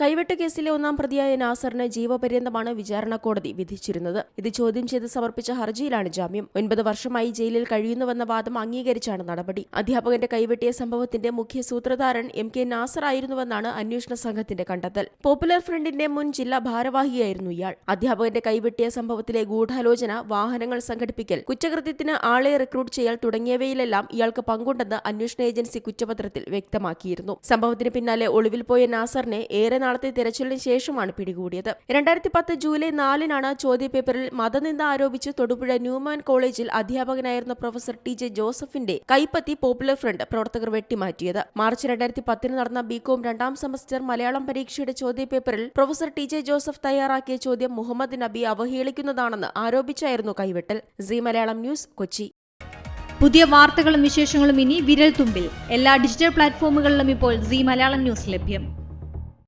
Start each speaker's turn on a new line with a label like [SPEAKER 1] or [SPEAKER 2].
[SPEAKER 1] കൈവെട്ട് കേസിലെ ഒന്നാം പ്രതിയായ നാസറിന് ജീവപര്യന്തമാണ് വിചാരണ കോടതി വിധിച്ചിരുന്നത്. ഇത് ചോദ്യം ചെയ്ത് സമർപ്പിച്ച ഹർജിയിലാണ് ജാമ്യം. ഒൻപത് വർഷമായി ജയിലിൽ കഴിയുന്നുവെന്ന വാദം അംഗീകരിച്ചാണ് നടപടി. അധ്യാപകന്റെ കൈവെട്ടിയ സംഭവത്തിന്റെ മുഖ്യ സൂത്രധാരൻ എം കെ നാസർ ആയിരുന്നുവെന്നാണ് അന്വേഷണ സംഘത്തിന്റെ കണ്ടെത്തൽ. പോപ്പുലർ ഫ്രണ്ടിന്റെ മുൻ ജില്ലാ ഭാരവാഹിയായിരുന്നു ഇയാൾ. അധ്യാപകന്റെ കൈവെട്ടിയ സംഭവത്തിലെ ഗൂഢാലോചന വാഹനങ്ങൾ സംഘടിപ്പിക്കൽ കുറ്റകൃത്യത്തിന് ആളെ റിക്രൂട്ട് ചെയ്യൽ തുടങ്ങിയവയിലെല്ലാം ഇയാൾക്ക് പങ്കുണ്ടെന്ന് അന്വേഷണ ഏജൻസി കുറ്റപത്രത്തിൽ വ്യക്തമാക്കിയിരുന്നു. സംഭവത്തിന് പിന്നാലെ ഒളിവിൽ പോയ നാസറിനെ ഏറെ നാളത്തെ തിരച്ചിലിന് ശേഷമാണ് പിടികൂടിയത്. രണ്ടായിരത്തി പത്ത് ജൂലൈ നാലിനാണ് ചോദ്യപേപ്പറിൽ മതനിന്ദ ആരോപിച്ച് തൊടുപുഴ ന്യൂമാൻ കോളേജിൽ അധ്യാപകനായിരുന്ന പ്രൊഫസർ ടി ജെ ജോസഫിന്റെ കൈപ്പത്തി പോപ്പുലർ ഫ്രണ്ട് പ്രവർത്തകർ വെട്ടിമാറ്റിയത്. മാർച്ച് രണ്ടായിരത്തി പത്തിന് നടന്ന ബികോം രണ്ടാം സെമസ്റ്റർ മലയാളം പരീക്ഷയുടെ ചോദ്യപേപ്പറിൽ പ്രൊഫസർ ടി ജെ ജോസഫ് തയ്യാറാക്കിയ ചോദ്യം മുഹമ്മദ് നബി അവഹേളിക്കുന്നതാണെന്ന് ആരോപിച്ചായിരുന്നു കൈവെട്ടൽ. C Malayalam news Kochi.
[SPEAKER 2] പുതിയ വാർത്തകളും വിശേഷങ്ങളും ഇനി വിരൽ തുമ്പിൽ എല്ലാ ഡിജിറ്റൽ പ്ലാറ്റ്ഫോമുകളിലും ഇപ്പോൾ സി മലയാളം ന്യൂസ് ലഭ്യം.